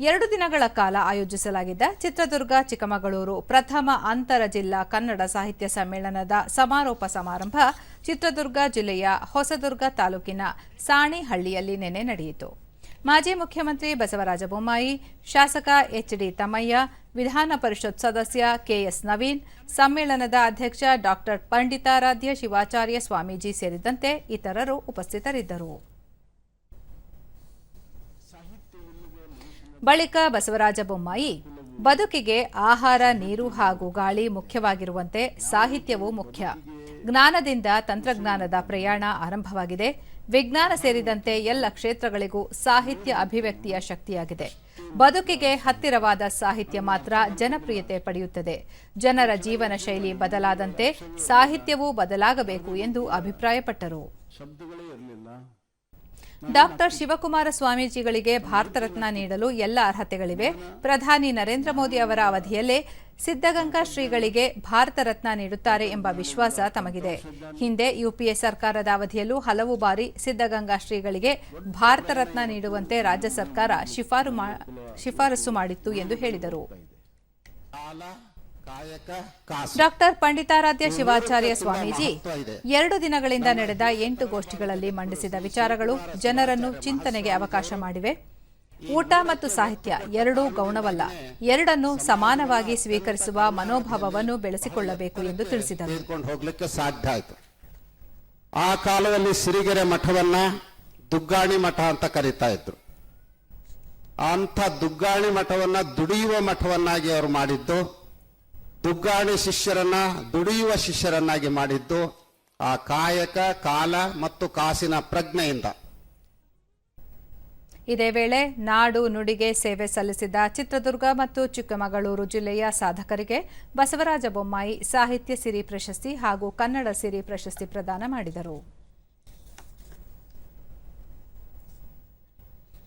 ಎರಡು ದಿನಗಳ ಕಾಲ ಆಯೋಜಿಸಲಾಗಿದ್ದ ಚಿತ್ರದುರ್ಗ, ಚಿಕ್ಕಮಗಳೂರು ಪ್ರಥಮ ಅಂತರ ಜಿಲ್ಲಾ ಕನ್ನಡ ಸಾಹಿತ್ಯ ಸಮ್ಮೇಳನದ ಸಮಾರೋಪ ಸಮಾರಂಭ ಚಿತ್ರದುರ್ಗ ಜಿಲ್ಲೆಯ ಹೊಸದುರ್ಗ ತಾಲೂಕಿನ ಸಾಣಿಹಳ್ಳಿಯಲ್ಲಿ ನಿನ್ನೆ ನಡೆಯಿತು. ಮಾಜಿ ಮುಖ್ಯಮಂತ್ರಿ ಬಸವರಾಜ ಬೊಮ್ಮಾಯಿ, ಶಾಸಕ ಎಚ್ಡಿ ತಮ್ಮಯ್ಯ, ವಿಧಾನ ಪರಿಷತ್ ಸದಸ್ಯ ಕೆಎಸ್ ನವೀನ್, ಸಮ್ಮೇಳನದ ಅಧ್ಯಕ್ಷ ಡಾಕ್ಟರ್ ಪಂಡಿತಾರಾಧ್ಯ ಶಿವಾಚಾರ್ಯ ಸ್ವಾಮೀಜಿ ಸೇರಿದಂತೆ ಇತರರು ಉಪಸ್ಥಿತರಿದ್ದರು. ಬಳಿಕ ಬಸವರಾಜ ಬೊಮ್ಮಾಯಿ, ಬದುಕಿಗೆ ಆಹಾರ, ನೀರು ಹಾಗೂ ಗಾಳಿ ಮುಖ್ಯವಾಗಿರುವಂತೆ ಸಾಹಿತ್ಯವೂ ಮುಖ್ಯ. ಜ್ಞಾನದಿಂದ ತಂತ್ರಜ್ಞಾನದ ಪ್ರಯಾಣ ಆರಂಭವಾಗಿದೆ. ವಿಜ್ಞಾನ ಸೇರಿದಂತೆ ಎಲ್ಲ ಕ್ಷೇತ್ರಗಳಿಗೂ ಸಾಹಿತ್ಯ ಅಭಿವ್ಯಕ್ತಿಯ ಶಕ್ತಿಯಾಗಿದೆ. ಬದುಕಿಗೆ ಹತ್ತಿರವಾದ ಸಾಹಿತ್ಯ ಮಾತ್ರ ಜನಪ್ರಿಯತೆ ಪಡೆಯುತ್ತದೆ. ಜನರ ಜೀವನ ಶೈಲಿ ಬದಲಾದಂತೆ ಸಾಹಿತ್ಯವೂ ಬದಲಾಗಬೇಕು ಎಂದು ಅಭಿಪ್ರಾಯಪಟ್ಟರು. ಡಾಕ್ಟರ್ ಶಿವಕುಮಾರ ಸ್ವಾಮೀಜಿಗಳಿಗೆ ಭಾರತ ರತ್ನ ನೀಡಲು ಎಲ್ಲ ಅರ್ಹತೆಗಳಿವೆ. ಪ್ರಧಾನಿ ನರೇಂದ್ರ ಮೋದಿ ಅವರ ಅವಧಿಯಲ್ಲೇ ಸಿದ್ದಗಂಗಾ ಶ್ರೀಗಳಿಗೆ ಭಾರತ ರತ್ನ ನೀಡುತ್ತಾರೆ ಎಂಬ ವಿಶ್ವಾಸ ತಮಗಿದೆ. ಹಿಂದೆ ಯುಪಿಎ ಸರ್ಕಾರದ ಅವಧಿಯಲ್ಲೂ ಹಲವು ಬಾರಿ ಸಿದ್ದಗಂಗಾ ಶ್ರೀಗಳಿಗೆ ಭಾರತ ರತ್ನ ನೀಡುವಂತೆ ರಾಜ್ಯ ಸರ್ಕಾರ ಶಿಫಾರಸು ಮಾಡಿತ್ತು ಎಂದು ಹೇಳಿದರು. ಡಾಕ್ಟರ್ ಪಂಡಿತಾರಾಧ್ಯ ಶಿವಾಚಾರ್ಯ ಸ್ವಾಮೀಜಿ ಎರಡು ದಿನಗಳಿಂದ ನಡೆದ ಎಂಟು ಗೋಷ್ಠಿಗಳಲ್ಲಿ ಮಂಡಿಸಿದ ವಿಚಾರಗಳು ಜನರನ್ನು ಚಿಂತನೆಗೆ ಅವಕಾಶ ಮಾಡಿವೆ. ಊಟ ಮತ್ತು ಸಾಹಿತ್ಯ ಎರಡೂ ಗೌಣವಲ್ಲ. ಎರಡನ್ನು ಸಮಾನವಾಗಿ ಸ್ವೀಕರಿಸುವ ಮನೋಭಾವವನ್ನು ಬೆಳೆಸಿಕೊಳ್ಳಬೇಕು ಎಂದು ತಿಳಿಸಿದರು. ಹೋಗ್ಲಿಕ್ಕೆ ಸಾಧ್ಯ ಆಯ್ತು. ಆ ಕಾಲದಲ್ಲಿ ಸಿರಿಗೆರೆ ಮಠವನ್ನ ದುಗ್ಗಾಣಿ ಮಠ ಅಂತ ಕರೀತಾ ಇದ್ರು. ಅಂಥ ದುಗ್ಗಾಣಿ ಮಠವನ್ನ ದುಡಿಯುವ ಮಠವನ್ನಾಗಿ ಅವರು ಮಾಡಿದ್ದು. ದುಗ್ಗಾಣಿ ಶಿಷ್ಯರನ್ನ, ದುಡಿಯುವ ಶಿಷ್ಯರನ್ನಾಗಿ ಮಾಡಿದ್ದು ಆ ಕಾಯಕ, ಕಾಲ ಮತ್ತು ಕಾಸಿನ ಪ್ರಜ್ಞೆಯಿಂದ. ಇದೇ ವೇಳೆ ನಾಡು ನುಡಿಗೆ ಸೇವೆ ಸಲ್ಲಿಸಿದ ಚಿತ್ರದುರ್ಗ ಮತ್ತು ಚಿಕ್ಕಮಗಳೂರು ಜಿಲ್ಲೆಯ ಸಾಧಕರಿಗೆ ಬಸವರಾಜ ಬೊಮ್ಮಾಯಿ ಸಾಹಿತ್ಯ ಸಿರಿ ಪ್ರಶಸ್ತಿ ಹಾಗೂ ಕನ್ನಡ ಸಿರಿ ಪ್ರಶಸ್ತಿ ಪ್ರದಾನ ಮಾಡಿದರು.